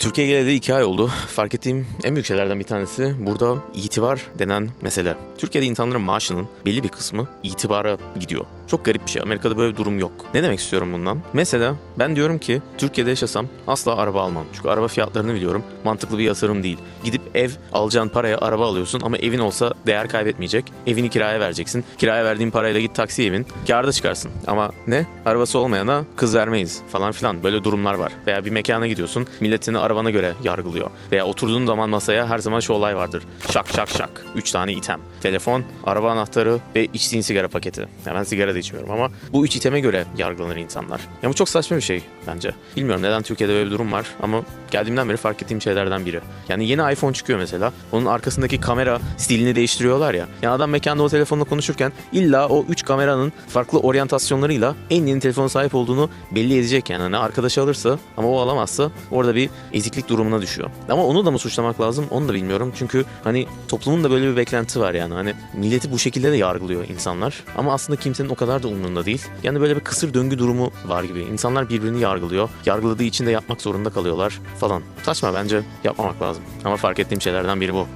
Türkiye'ye geleli iki ay oldu. Fark ettiğim en büyük şeylerden bir tanesi burada itibar denen mesele. Türkiye'de insanların maaşının belli bir kısmı itibara gidiyor. Çok garip bir şey. Amerika'da böyle bir durum yok. Ne demek istiyorum bundan? Mesela ben diyorum ki Türkiye'de yaşasam asla araba almam. Çünkü araba fiyatlarını biliyorum. Mantıklı bir yatırım değil. Gidip ev alacağın paraya araba alıyorsun ama evin olsa değer kaybetmeyecek. Evini kiraya vereceksin. Kiraya verdiğin parayla git taksiye bin. Kârda çıkarsın. Ama ne? Arabası olmayana kız vermeyiz falan filan. Böyle durumlar var. Veya bir mekana gidiyorsun. Millet seni arabana göre yargılıyor. Veya oturduğun zaman masaya her zaman şu olay vardır. Şak şak şak. Üç tane item. Telefon, araba anahtarı ve içtiğin sigara paketi. Ben sigara da içmiyorum ama bu üç iteme göre yargılanır insanlar. Ya bu çok saçma bir şey bence. Bilmiyorum neden Türkiye'de böyle bir durum var ama geldiğimden beri fark ettiğim şeylerden biri. Yani yeni iPhone çıkıyor mesela. Onun arkasındaki kamera stilini değiştiriyorlar ya. Yani adam mekanda o telefonla konuşurken illa o üç kameranın farklı oryantasyonlarıyla en yeni telefona sahip olduğunu belli edecek yani. Hani arkadaşı alırsa ama o alamazsa orada bir eziklik durumuna düşüyor. Ama onu da mı suçlamak lazım onu da bilmiyorum. Çünkü hani toplumun da böyle bir beklenti var yani. Hani milleti bu şekilde de yargılıyor insanlar. Ama aslında kimsenin o kadar da umurunda değil. Yani böyle bir kısır döngü durumu var gibi. İnsanlar birbirini yargılıyor. Yargıladığı için de yapmak zorunda kalıyorlar falan. Saçma bence yapmamak lazım. Ama fark ettiğim şeylerden biri bu.